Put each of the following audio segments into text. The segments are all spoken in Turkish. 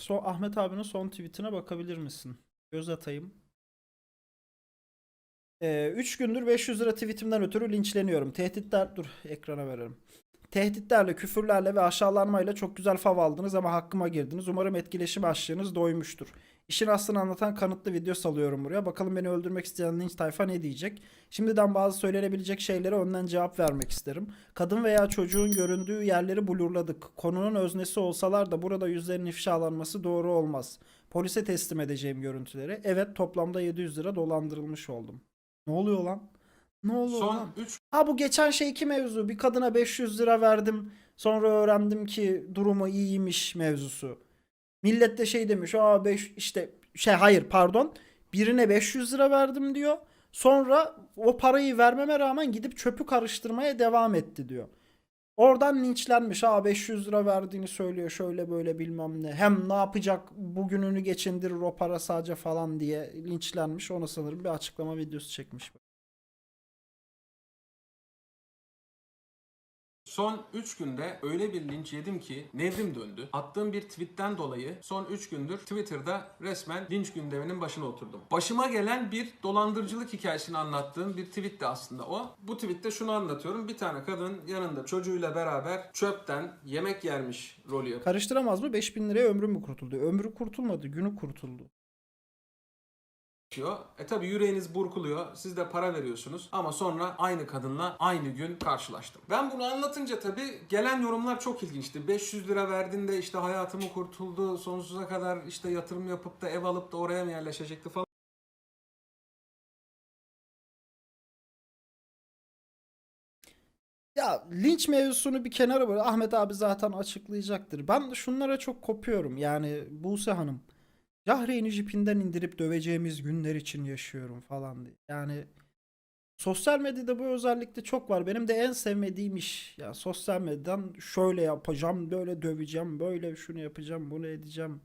Son, Ahmet abinin son tweetine bakabilir misin? Göz atayım. 3 gündür 500 lira tweetimden ötürü linçleniyorum. Tehditler dur ekrana verelim. Tehditlerle, küfürlerle ve aşağılanmayla çok güzel fav aldınız ama hakkıma girdiniz. Umarım etkileşim açlığınız doymuştur. İşin aslını anlatan kanıtlı video salıyorum buraya. Bakalım beni öldürmek isteyen linç tayfa ne diyecek? Şimdiden bazı söylenebilecek şeylere önden cevap vermek isterim. Kadın veya çocuğun göründüğü yerleri blurladık. Konunun öznesi olsalar da burada yüzlerin ifşalanması doğru olmaz. Polise teslim edeceğim görüntüleri. Evet toplamda 700 lira dolandırılmış oldum. Ne oluyor lan? Ne lan? Son 3 Ha bu geçen şey iki mevzu. Bir kadına 500 lira verdim. Sonra öğrendim ki durumu iyiymiş mevzusu. Millet de şey demiş. Aa 5 işte şey hayır pardon. Birine 500 lira verdim diyor. Sonra o parayı vermeme rağmen gidip çöpü karıştırmaya devam etti diyor. Oradan linçlenmiş. Aa 500 lira verdiğini söylüyor. Şöyle böyle bilmem ne. Hem ne yapacak bugününü geçindirir o para sadece falan diye linçlenmiş. Ona sanırım bir açıklama videosu çekmiş. Son 3 günde öyle bir linç yedim ki nevrim döndü. Attığım bir tweetten dolayı son 3 gündür Twitter'da resmen linç gündeminin başına oturdum. Başıma gelen bir dolandırıcılık hikayesini anlattığım bir tweetti aslında o. Bu tweette şunu anlatıyorum. Bir tane kadın yanında çocuğuyla beraber çöpten yemek yermiş rolü yapıyor. Karıştıramaz mı? 5000 liraya ömrü mü kurtuldu? Ömrü kurtulmadı, günü kurtuldu. Yaşıyor. E tabi yüreğiniz burkuluyor. Siz de para veriyorsunuz. Ama sonra aynı kadınla aynı gün karşılaştım. Ben bunu anlatınca tabi gelen yorumlar çok ilginçti. 500 lira verdiğinde işte hayatımı kurtuldu. Sonsuza kadar işte yatırım yapıp da ev alıp da oraya mı yerleşecekti falan. Ya linç mevzusunu bir kenara bırak. Ahmet abi zaten açıklayacaktır. Ben şunlara çok kopuyorum. Yani Buse Hanım. Cahreyn'i jipinden indirip döveceğimiz günler için yaşıyorum falan diye. Yani sosyal medyada bu özellikle çok var. Benim de en sevmediğim iş. Ya sosyal medyadan şöyle yapacağım, böyle döveceğim, böyle şunu yapacağım, bunu edeceğim.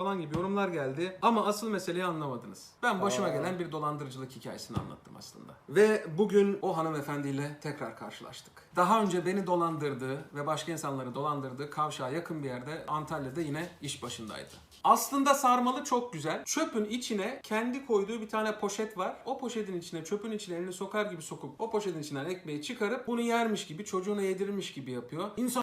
Falan gibi yorumlar geldi. Ama asıl meseleyi anlamadınız. Ben başıma Aa. gelen bir dolandırıcılık hikayesini anlattım aslında. Ve bugün o hanımefendiyle tekrar karşılaştık. Daha önce beni dolandırdığı ve başka insanları dolandırdığı kavşağa yakın bir yerde Antalya'da yine iş başındaydı. Aslında sarmalı çok güzel. Çöpün içine kendi koyduğu bir tane poşet var. O poşetin içine çöpün içine elini sokar gibi sokup o poşetin içinden ekmeği çıkarıp bunu yermiş gibi çocuğuna yedirmiş gibi yapıyor. İnsan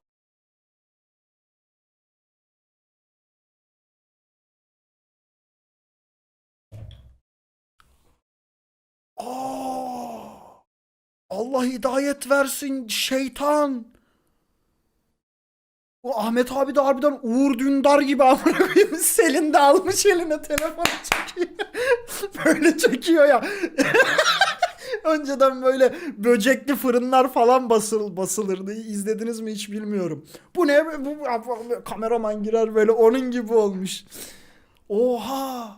Allah hidayet versin şeytan. O Ahmet abi de harbiden Uğur Dündar gibi amına koyayım. Selin de almış eline telefonu çekiyor. böyle çekiyor ya. Önceden böyle böcekli fırınlar falan basıl basılırdı. İzlediniz mi hiç bilmiyorum. Bu ne? Bu, bu- kameraman girer böyle onun gibi olmuş. Oha!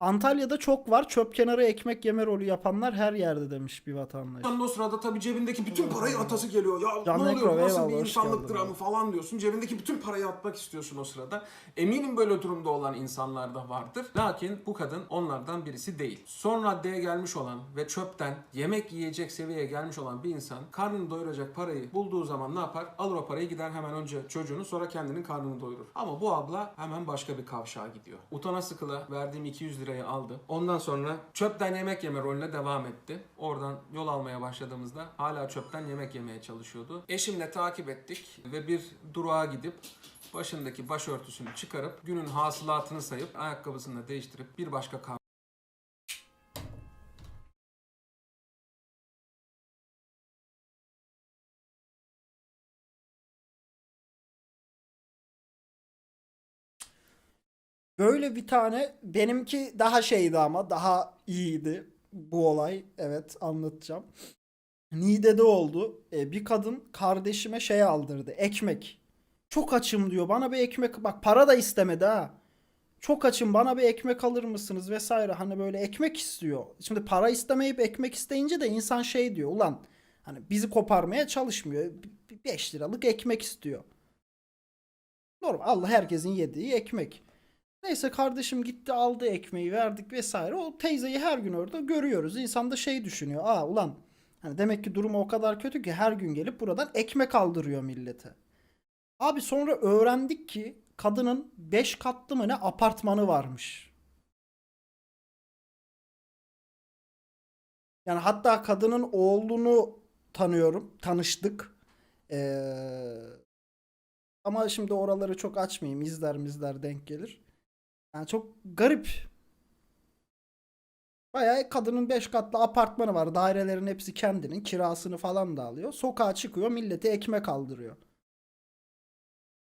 Antalya'da çok var. Çöp kenarı ekmek yeme rolü yapanlar her yerde demiş bir vatandaş. İnsanın o sırada tabii cebindeki bütün parayı atası geliyor. Ya Can ne oluyor bu nasıl bir insanlık dramı falan diyorsun. Cebindeki bütün parayı atmak istiyorsun o sırada. Eminim böyle durumda olan insanlar da vardır. Lakin bu kadın onlardan birisi değil. Son raddeye gelmiş olan ve çöpten yemek yiyecek seviyeye gelmiş olan bir insan karnını doyuracak parayı bulduğu zaman ne yapar? Alır o parayı gider hemen önce çocuğunu sonra kendinin karnını doyurur. Ama bu abla hemen başka bir kavşağa gidiyor. Utana sıkıla verdiğim 200 lirayı aldı. Ondan sonra çöpten yemek yeme rolüne devam etti. Oradan yol almaya başladığımızda hala çöpten yemek yemeye çalışıyordu. Eşimle takip ettik ve bir durağa gidip başındaki başörtüsünü çıkarıp günün hasılatını sayıp ayakkabısını da değiştirip bir başka kahve Böyle bir tane benimki daha şeydi ama daha iyiydi bu olay. Evet anlatacağım. Niğde'de oldu. E, bir kadın kardeşime şey aldırdı. Ekmek. Çok açım diyor. Bana bir ekmek bak para da istemedi ha. Çok açım bana bir ekmek alır mısınız vesaire. Hani böyle ekmek istiyor. Şimdi para istemeyip ekmek isteyince de insan şey diyor. Ulan hani bizi koparmaya çalışmıyor. 5 liralık ekmek istiyor. Normal Allah herkesin yediği ekmek. Neyse kardeşim gitti aldı ekmeği verdik vesaire. O teyzeyi her gün orada görüyoruz. İnsan da şey düşünüyor. Aa ulan Hani demek ki durumu o kadar kötü ki her gün gelip buradan ekmek aldırıyor millete. Abi sonra öğrendik ki kadının 5 katlı mı ne apartmanı varmış. Yani hatta kadının oğlunu tanıyorum. Tanıştık. Ee, ama şimdi oraları çok açmayayım. İzler mizler denk gelir. Yani çok garip. Bayağı kadının 5 katlı apartmanı var. Dairelerin hepsi kendinin. Kirasını falan da alıyor. Sokağa çıkıyor. Millete ekmek aldırıyor.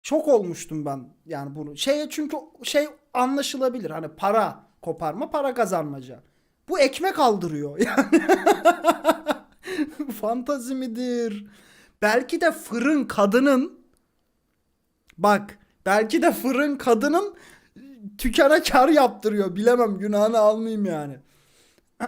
Şok olmuştum ben yani bunu. Şeye çünkü şey anlaşılabilir. Hani para koparma, para kazanmaca. Bu ekmek aldırıyor. Yani fantazi midir? Belki de fırın kadının bak belki de fırın kadının tükene kar yaptırıyor. Bilemem günahını almayayım yani.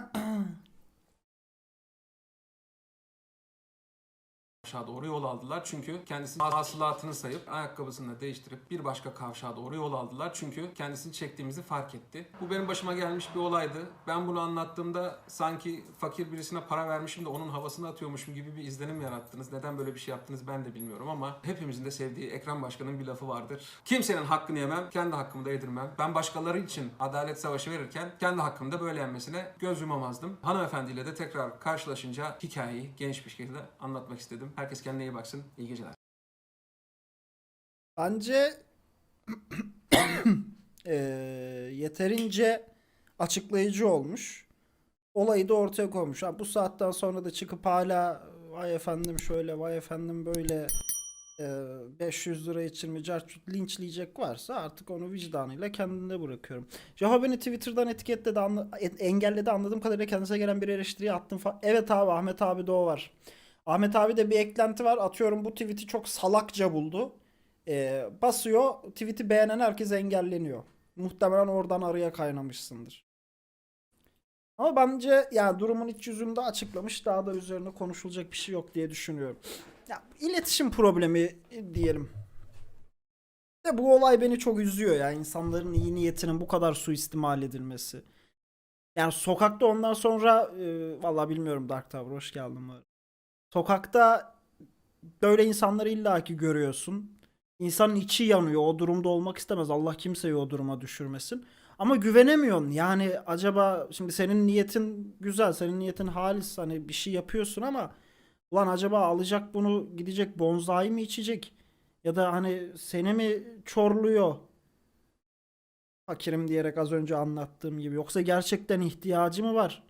kavşağa doğru yol aldılar. Çünkü kendisi hasılatını sayıp ayakkabısını da değiştirip bir başka kavşağa doğru yol aldılar. Çünkü kendisini çektiğimizi fark etti. Bu benim başıma gelmiş bir olaydı. Ben bunu anlattığımda sanki fakir birisine para vermişim de onun havasını atıyormuşum gibi bir izlenim yarattınız. Neden böyle bir şey yaptınız ben de bilmiyorum ama hepimizin de sevdiği Ekrem Başkan'ın bir lafı vardır. Kimsenin hakkını yemem, kendi hakkımı da yedirmem. Ben başkaları için adalet savaşı verirken kendi hakkımı da böyle yenmesine göz yumamazdım. Hanımefendiyle de tekrar karşılaşınca hikayeyi geniş bir şekilde anlatmak istedim. Herkes kendine iyi baksın. İyi geceler. Bence eee, yeterince açıklayıcı olmuş. Olayı da ortaya koymuş. Bu saatten sonra da çıkıp hala vay efendim şöyle vay efendim böyle eee, 500 lira için mi carçut linçleyecek varsa artık onu vicdanıyla kendine bırakıyorum. Jaha beni Twitter'dan etiketledi anla- et- engelledi anladığım kadarıyla kendisine gelen bir eleştiriye attım falan. Evet abi Ahmet abi de o var. Ahmet abi de bir eklenti var. Atıyorum bu tweet'i çok salakça buldu. Ee, basıyor. Tweet'i beğenen herkes engelleniyor. Muhtemelen oradan araya kaynamışsındır. Ama bence yani durumun iç yüzünü de açıklamış. Daha da üzerine konuşulacak bir şey yok diye düşünüyorum. Ya iletişim problemi e, diyelim. De bu olay beni çok üzüyor ya. insanların iyi niyetinin bu kadar suistimal edilmesi. Yani sokakta ondan sonra e, vallahi bilmiyorum Dark Tower hoş geldin. Sokakta böyle insanları illaki görüyorsun. İnsanın içi yanıyor. O durumda olmak istemez. Allah kimseyi o duruma düşürmesin. Ama güvenemiyorsun. Yani acaba şimdi senin niyetin güzel. Senin niyetin halis. Hani bir şey yapıyorsun ama ulan acaba alacak bunu gidecek bonzai mi içecek? Ya da hani seni mi çorluyor? Fakirim diyerek az önce anlattığım gibi. Yoksa gerçekten ihtiyacı mı var?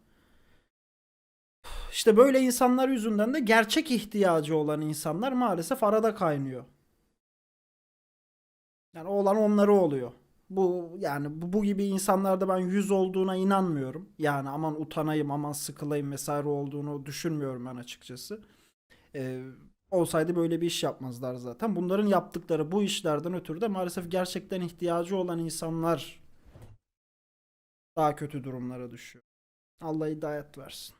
İşte böyle insanlar yüzünden de gerçek ihtiyacı olan insanlar maalesef arada kaynıyor. Yani olan onları oluyor. Bu yani bu, bu gibi insanlarda ben yüz olduğuna inanmıyorum. Yani aman utanayım, aman sıkılayım vesaire olduğunu düşünmüyorum ben açıkçası. Ee, olsaydı böyle bir iş yapmazlar zaten. Bunların yaptıkları bu işlerden ötürü de maalesef gerçekten ihtiyacı olan insanlar daha kötü durumlara düşüyor. Allah hidayet versin.